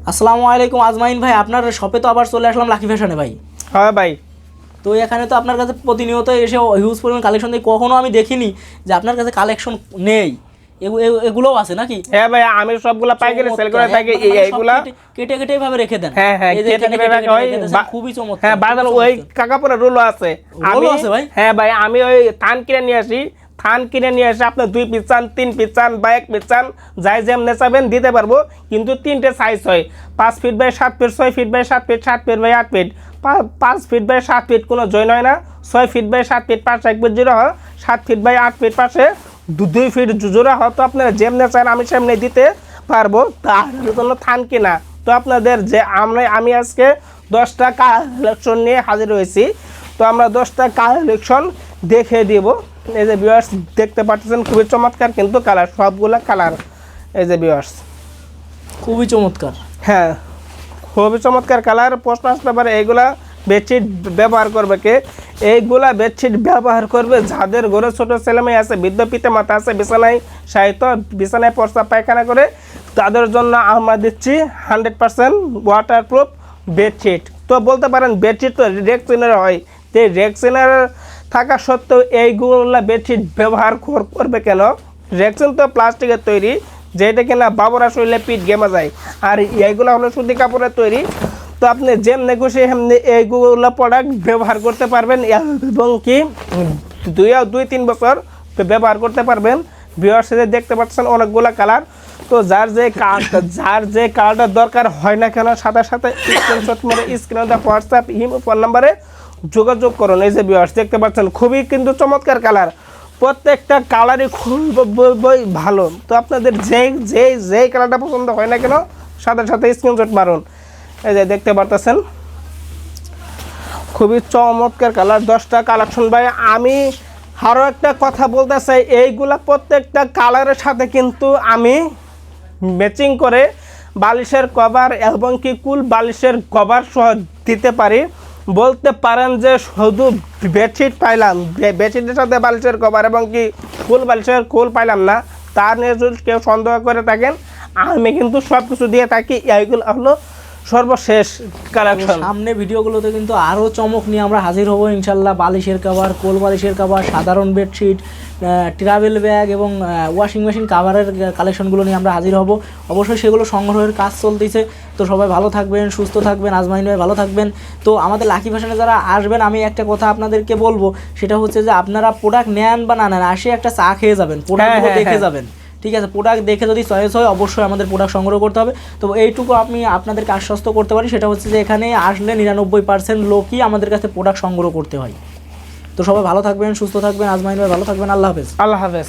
আসসালামু আলাইকুম আজমাইন ভাই আপনার শপে তো আবার চলে আসলাম লাকি ফ্যাশনে ভাই। হ্যাঁ ভাই। তো এখানে তো আপনার কাছে প্রতিনিয়ত এসে হিউজ পরিমাণ কালেকশন দেখি কখনো আমি দেখিনি যে আপনার কাছে কালেকশন নেই। এগু- এগু- এগুলোও আছে নাকি? হ্যাঁ ভাই আমি সবগুলা পাইকারি সেল করে থাকি মানে এইগুলা কেটে- কেটে এভাবে রেখে দেন। হ্যাঁ হ্যাঁ এই যে কেটে কেটে রাখা হয় খুবই চমৎকার। হ্যাঁ বাজার ওই। কাকাপুরে রুলো আছে। আমি আছে ভাই? হ্যাঁ ভাই আমি ওই থান কিনে নিয়ে আসি। থান কিনে নিয়ে এসে আপনার দুই পিস চান, তিন পিস চান বা এক পিস চান, যাই যেমনে চাবেন দিতে পারব, কিন্তু তিনটে সাইজ হয়। পাঁচ ফিট বাই সাত ফিট ছয় ফিট বাই সাত ফিট সাত ফিট বাই আট ফিট পাঁচ ফিট বাই সাত ফিট কোনো জয়েন হয় না। ছয় ফিট বাই সাত ফিট পাঁচ এক ফিট জোড়া হয়, সাত ফিট বাই আট ফিট পাশে দু- দুই ফিট জোড়া হয়। তো আপনারা যেমনে চান আমি সেমনে দিতে পারব। তার জন্য থান কিনা। তো আপনাদের যে আমরা আমি আজকে দশটা কালেকশন নিয়ে হাজির হয়েছি। তো আমরা দশটা কালেকশন দেখে দিব। এই যে ভিউয়ার্স দেখতে পাচ্ছেন খুবই চমৎকার কিন্তু কালার সবগুলা কালার এই যে ভিউয়ার্স খুবই চমৎকার। হ্যাঁ খুবই চমৎকার কালার প্রশ্ন আসতে পারে এইগুলা বেডশিট ব্যবহার করবে কে? এইগুলা বেডশিট ব্যবহার করবে যাদের ঘরে ছোট ছেলেমেয়ে আছে বৃদ্ধ পিতা মাতা আছে বিছানায় সাহিত্য বিছানায় পর্সা পায়খানা করে তাদের জন্য আমরা দিচ্ছি hundred percent waterproof bedsheet তো বলতে পারেন বেডশিট তো রেক্সিনের হয়। তো রেক্সিনের থাকা সত্ত্বেও এই এইগুলা বেডশিট ব্যবহার করবে কেন? রেক্সিন তো প্লাস্টিকের তৈরি, যেটা কিনা বাবরা শরীরে পিঠ গেমা যায়। আর এইগুলো হলো সুতি কাপড়ের তৈরি। তো আপনি যেমনি খুশি সেমনি এইগুলো প্রোডাক্ট ব্যবহার করতে পারবেন। এবং কি দুই দুই তিন বছর ব্যবহার করতে পারবেন। ভিওয়ার্সে দেখতে পাচ্ছেন অনেকগুলো কালার তো যার যে যার যে কালারটা দরকার হয় না কেন, সাথে সাথে স্ক্রিনশট মেরে স্ক্রিনে দেওয়া হোয়াটসঅ্যাপ ইমো ফোন নাম্বারে যোগাযোগ করুন। এই যে ভিওয়ার্স দেখতে পাচ্ছেন, খুবই কিন্তু চমৎকার কালার প্রত্যেকটা কালারই খুব ব- ব- ভালো। তো আপনাদের যে যে যেই কালারটা পছন্দ হয় না কেন, সাথে সাথে স্ক্রিনশট মারুন। এই যে দেখতে পারতেছেন, খুবই চমৎকার কালার দশটা কালেকশন ভাই, আমি আরও একটা কথা বলতে চাই, এইগুলা প্রত্যেকটা কালারের সাথে কিন্তু আমি ম্যাচিং করে বালিশের কভার এবং কি কুল বালিশের কভার সহ দিতে পারি। বলতে পারেন যে শুধু বেডশিট পাইলাম বেডশিটের সাথে বালিশের কভার এবং কি ফুল বালিশের কুল পাইলাম না তার নিয়ে যদি কেউ সন্দেহ করে থাকেন, আমি কিন্তু সব কিছু দিয়ে থাকি এইগুলো হলো সর্বশেষ কালেকশন সামনে ভিডিওগুলোতে কিন্তু আরও চমক নিয়ে আমরা হাজির হব ইনশাল্লাহ। বালিশের কাভার কোল বালিশের কাভার সাধারণ বেডশিট ট্রাভেল ব্যাগ এবং ওয়াশিং মেশিন কাভারের কালেকশনগুলো নিয়ে আমরা হাজির হব। অবশ্যই সেগুলো সংগ্রহের কাজ চলতেছে। তো সবাই ভালো থাকবেন সুস্থ থাকবেন আজমাইন ভাই ভালো থাকবেন। তো আমাদের লাকি ফ্যাশনে যারা আসবেন আমি একটা কথা আপনাদেরকে বলব সেটা হচ্ছে যে আপনারা প্রোডাক্ট নেন বা না নেন আসে একটা চা খেয়ে যাবেন প্রোডাক্ট হ্যাঁ, দেখে হ্যাঁ। যাবেন। ঠিক আছে প্রোডাক্ট দেখে যদি চয়েস হয়, অবশ্যই আমাদের প্রোডাক্ট সংগ্রহ করতে হবে। তো এইটুকু আমি আপনাদেরকে আশ্বস্ত করতে পারি, সেটা হচ্ছে যে এখানে আসলে নিরানব্বই পার্সেন্ট লোকই আমাদের কাছে প্রোডাক্ট সংগ্রহ করতে হয়। তো সবাই ভালো থাকবেন, সুস্থ থাকবেন, আজমাইন ভাই ভালো থাকবেন, আল্লাহ হাফেজ। আল্লাহ হাফেজ।